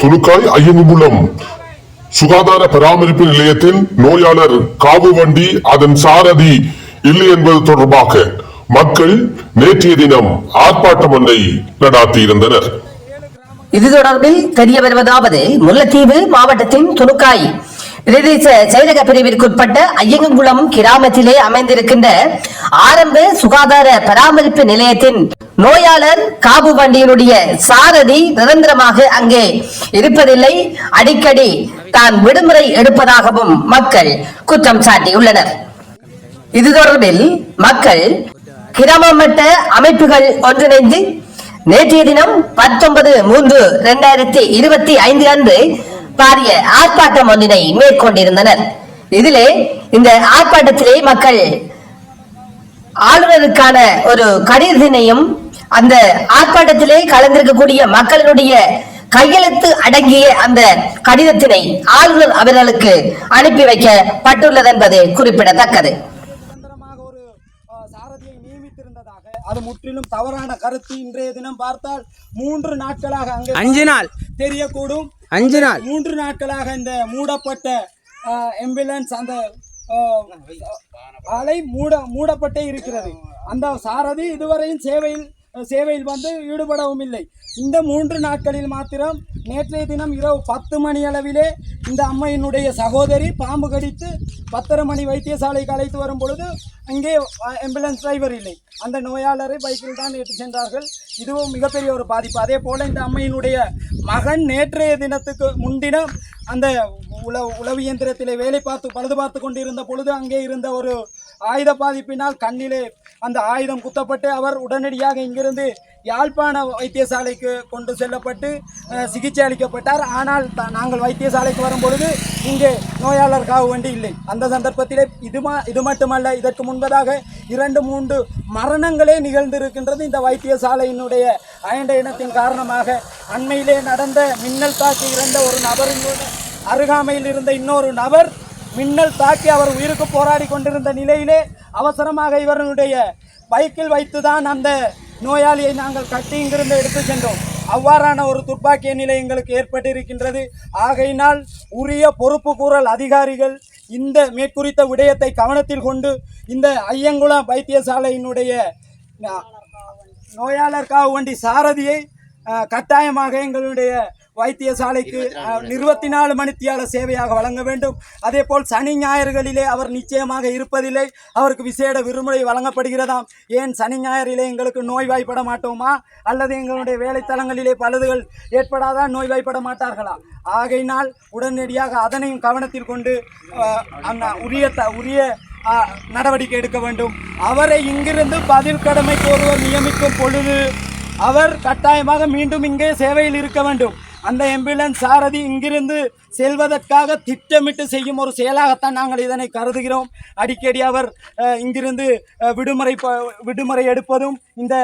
துணுக்காய் ஐயங்குளம் சுகாதார பராமரிப்பு நிலையத்தில் நோயாளர் காவு வண்டி அதன் சாரதி இல்லை என்பது தொடர்பாக மக்கள் நேற்றைய தினம் ஆர்ப்பாட்டம் ஒன்றை நடாத்தியிருந்தனர். இது தொடர்பில் தெரிய வருவதாவது முல்லைத்தீவு மாவட்டத்தின் துணுக்காய் பிரதேச செயலக பிரிவிற்குட்பட்ட ஐயங்குளம் கிராமத்திலே அமைந்திருக்கின்ற ஆரம்ப சுகாதார பராமரிப்பு நிலையத்தின் நோயாளர் காபு வண்டியினுடைய சாரதி நிரந்தரமாக அங்கே இருப்பதில்லை. அடிக்கடி தான் விடுமுறை எடுப்பதாகவும் மக்கள் குற்றம் சாட்டியுள்ளனர். இது தொடர்பில் மக்கள் கிராமமட்ட அமைப்புகள் ஒன்றிணைந்து நேற்றைய தினம் பத்தொன்பது மூன்று இரண்டாயிரத்தி இருபத்தி ஐந்து அன்று பாரிய ஆர்ப்பாட்டம் ஒன்றினை மேற்கொண்டிருந்தனர். இதிலே இந்த ஆர்ப்பாட்டத்திலே மக்கள் ஆளுநருக்கான ஒரு கடிதத்தினையும் அந்த ஆர்ப்பாட்டத்திலே கலந்திருக்கக்கூடிய மக்களினுடைய கையெழுத்து அடங்கிய அந்த கடிதத்தினை ஆளுநர் அவர்களுக்கு அனுப்பி வைக்கப்பட்டுள்ளது என்பது குறிப்பிடத்தக்கது. சாரதியை நியமித்திருந்ததாக அது முற்றிலும் தவறான கருத்து. இன்றைய தினம் பார்த்தால் மூன்று நாட்களாக அங்கே அஞ்சு நாள். தெரியக்கூடும். அஞ்சு நாள். மூன்று நாட்களாக இந்த மூடப்பட்ட ஆம்புலன்ஸ் அந்த ஆலை மூட மூடப்பட்டே இருக்கிறது. அந்த சாரதி இதுவரையும் சேவையில் சேவையில் வந்து ஈடுபடவும் இல்லை. இந்த மூன்று நாட்களில் மாத்திரம் நேற்றைய தினம் இரவு பத்து மணி அளவிலே இந்த அம்மையினுடைய சகோதரி பாம்பு கடித்து பத்தரை மணி வைத்தியசாலைக்கு அழைத்து வரும் பொழுது அங்கே ஆம்புலன்ஸ் டிரைவர் இல்லை. அந்த நோயாளரை பைக்கில் தான் ஏற்றி சென்றார்கள். இதுவும் மிகப்பெரிய ஒரு பாதிப்பு. அதே போல் இந்த அம்மையினுடைய மகன் நேற்றைய தினத்துக்கு முன்தினம் அந்த உழவு உளவு இயந்திரத்திலே வேலை பார்த்து பழுது பார்த்து கொண்டிருந்த பொழுது அங்கே இருந்த ஒரு ஆயுத பாதிப்பினால் கண்ணிலே அந்த ஆயுதம் குத்தப்பட்டு அவர் உடனடியாக இங்கிருந்து யாழ்ப்பாண வைத்தியசாலைக்கு கொண்டு செல்லப்பட்டு சிகிச்சை அளிக்கப்பட்டார். ஆனால் நாங்கள் வைத்தியசாலைக்கு வரும்பொழுது இங்கே நோயாளர் காவு வண்டி இல்லை. அந்த சந்தர்ப்பத்திலே இது இது மட்டுமல்ல இதற்கு முன்பதாக இரண்டு மூன்று மரணங்களே நிகழ்ந்திருக்கின்றது இந்த வைத்தியசாலையினுடைய அயண்ட இனத்தின் காரணமாக. அண்மையிலே நடந்த மின்னல் தாக்கி இறந்த ஒரு நபரின் அருகாமையில் இருந்த இன்னொரு நபர் மின்னல் தாக்கி அவர் உயிருக்கு போராடி கொண்டிருந்த நிலையிலே அவசரமாக இவர்களுடைய பைக்கில் வைத்துதான் அந்த நோயாளியை நாங்கள் கட்டி இங்கிருந்து எடுத்து சென்றோம். அவ்வாறான ஒரு துப்பாக்கிய நிலை எங்களுக்கு ஏற்பட்டிருக்கின்றது. ஆகையினால் உரிய பொறுப்பு கூறல் அதிகாரிகள் இந்த மேற்குறித்த விடயத்தை கவனத்தில் கொண்டு இந்த ஐயங்குளம் வைத்தியசாலையினுடைய நோயாளர் காவு வண்டி சாரதியை கட்டாயமாக எங்களுடைய வைத்தியசாலைக்கு இருபத்தி நாலு மணித்தியால சேவையாக வழங்க வேண்டும். அதே போல் சனி ஞாயிறுகளிலே அவர் நிச்சயமாக இருப்பதில்லை. அவருக்கு விசேட விடுமுறை வழங்கப்படுகிறதாம். ஏன் சனி ஞாயிறிலே எங்களுக்கு நோய்வாய்ப்பட மாட்டோமா? அல்லது எங்களுடைய வேலைத்தலங்களிலே பழுதுகள் ஏற்படாதான் நோய்வாய்ப்பட மாட்டார்களா? ஆகையினால் உடனடியாக அதனையும் கவனத்தில் கொண்டு உரிய த உரிய நடவடிக்கை எடுக்க வேண்டும். அவரை இங்கிருந்து பதில் கடமைக்கு ஒருவர் நியமிக்கும் பொழுது அவர் கட்டாயமாக மீண்டும் இங்கே சேவையில் இருக்க வேண்டும். அந்த ஆம்புலன்ஸ் சாரதி இங்கிருந்து செல்வதற்காக திட்டமிட்டு செய்யும் ஒரு செயலாகத்தான் நாங்கள் இதனை கருதுகிறோம். அடிக்கடி அவர் இங்கிருந்து விடுமுறை விடுமுறை எடுப்பதும் இந்த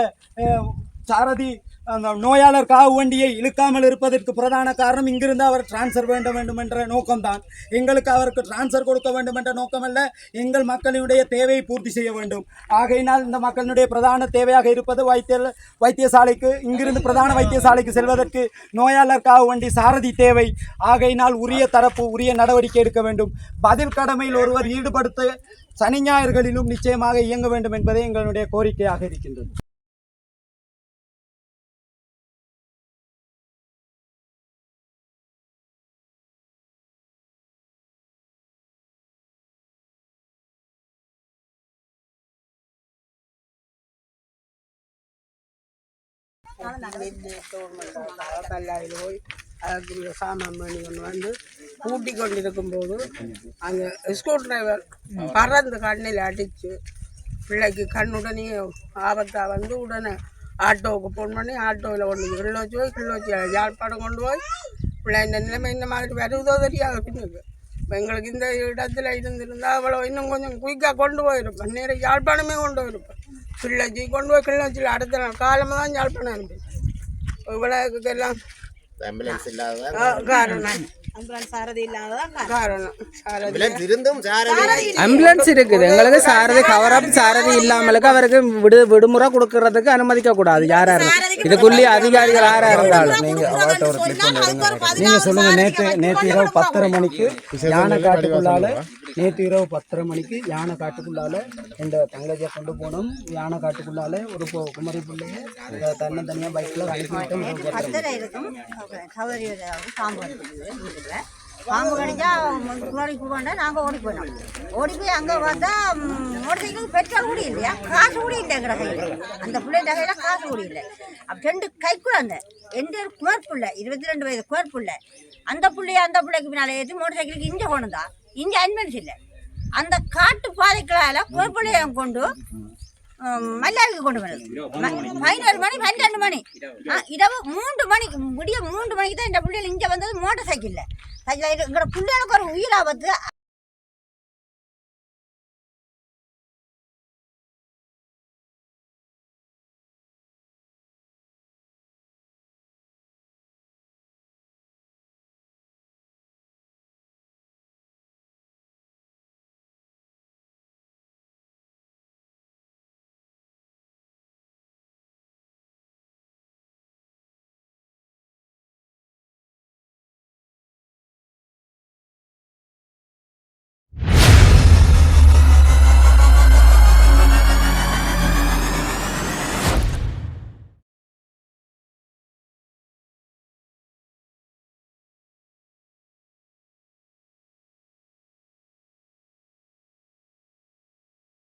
சாரதி அந்த நோயாளர் காவு வண்டியை இழுக்காமல் இருப்பதற்கு பிரதான காரணம் இங்கிருந்து அவர் டிரான்ஸ்ஃபர் வேண்டும் வேண்டும் என்ற நோக்கம்தான். எங்களுக்கு அவருக்கு டிரான்ஸ்ஃபர் கொடுக்க வேண்டும் என்ற நோக்கமல்ல எங்கள் மக்களினுடைய தேவையை பூர்த்தி செய்ய வேண்டும். ஆகையினால் இந்த மக்களினுடைய பிரதான தேவையாக இருப்பது வைத்திய வைத்தியசாலைக்கு இங்கிருந்து பிரதான வைத்தியசாலைக்கு செல்வதற்கு நோயாளர் காவு வண்டி சாரதி தேவை. ஆகையினால் உரிய தரப்பு உரிய நடவடிக்கை எடுக்க வேண்டும். பதில் கடமையில் ஒருவர் ஈடுபடுத்த சனி ஞாயிறுகளிலும் நிச்சயமாக இயங்க வேண்டும் என்பதே எங்களுடைய கோரிக்கையாக இருக்கின்றது. போய் அதுக்குரிய சாமான் பண்ணி கொண்டு வந்து பூட்டி கொண்டிருக்கும் போது அங்கே ஸ்க்ரூ டிரைவர் பறந்து கண்ணில் அடித்து பிள்ளைக்கு கண்ணுடனே ஆபத்தாக வந்து உடனே ஆட்டோவுக்கு ஃபோன் பண்ணி ஆட்டோவில் கொண்டு போய் கிள்ளோச்சி போய் கிள்ளோச்சி யாழ்ப்பாணம் கொண்டு போய் பிள்ளை இந்த நிலைமை இந்த மாதிரி வருதோ தெரியாது பின்னுக்கு. இப்போ எங்களுக்கு இந்த இடத்துல இருந்திருந்தால் அவ்வளோ இன்னும் கொஞ்சம் குயிக்காக கொண்டு போயிருப்பேன் நேரம் யாழ்ப்பாணமே கொண்டு போயிருப்பேன் கிள்ளச்சி கொண்டு போய் கிள்ளச்சியில் அடுத்த நாள் காலமாக தான் யாழ்ப்பாணம் அனுப்பி இவ்வளோ எல்லாம் ஆம்புலன்ஸ் இல்லாத காரணம். ஆம்புலன்ஸ் இருந்தும் சாரதி ஆம்புலன்ஸ் இருக்குது. எங்களுக்கு சாரதி கவர் அப் சாரதி இல்லாமலுக்கு அவருக்கு விடு விடுமுறை கொடுக்கறதுக்கு அனுமதிக்க கூடாது. யாரா இருந்தாலும். இதுக்குள்ளே அதிகாரிகள் யாரா இருந்தாலும். நீங்க சொல்லுங்க. நேத்து நேத்து இரவு பத்தரை மணிக்கு யானை காட்டுக்குள்ளால நேத்து இரவு பத்தரை மணிக்கு யானை காட்டுக்குள்ளால இந்த தங்கச்சியை கொண்டு போனோம். யானை காட்டுக்குள்ளால ஒரு குமரி பிள்ளைய அனுப்பிவிட்டோம் மணிக்கு. பத்தரை இருக்கும். சௌகரி பாம்பு கடிச்சா முன்னாடி போகண்டா நாங்கள் ஓடி போனோம் ஓடி போய் அங்கே பார்த்தா மோட்டர் சைக்கிள் பெட்ரோல் கூட இல்லையா? காசு கூட இல்லை எங்கட கையில். அந்த பிள்ளைங்க கையில் காசு கூட இல்லை. அப்போ ரெண்டு கை குழந்தை எந்த ஒரு குமர் பிள்ளை இருபத்தி ரெண்டு வயது குமர் பிள்ளை அந்த பிள்ளைய அந்த பிள்ளைக்கு பின்னால் ஏற்றி மோட்டர் சைக்கிளுக்கு இங்கே கொண்டுதா இங்கே அனுமதி இல்லை. அந்த காட்டு பாதைகளால் குமர் கொண்டு மல்லாவுக்கு கொண்டு வந்தது. பதினோரு மணி பன்னெண்டு மணி. இரவு மூன்று மணிக்கு முடிய மூன்று மணிக்கு தான் இந்த பிள்ளைகள் இங்கே வந்தது மோட்டர் சைக்கிளில் எங்களோட பிள்ளைகளுக்கு ஒரு உயிர் ஆபத்து.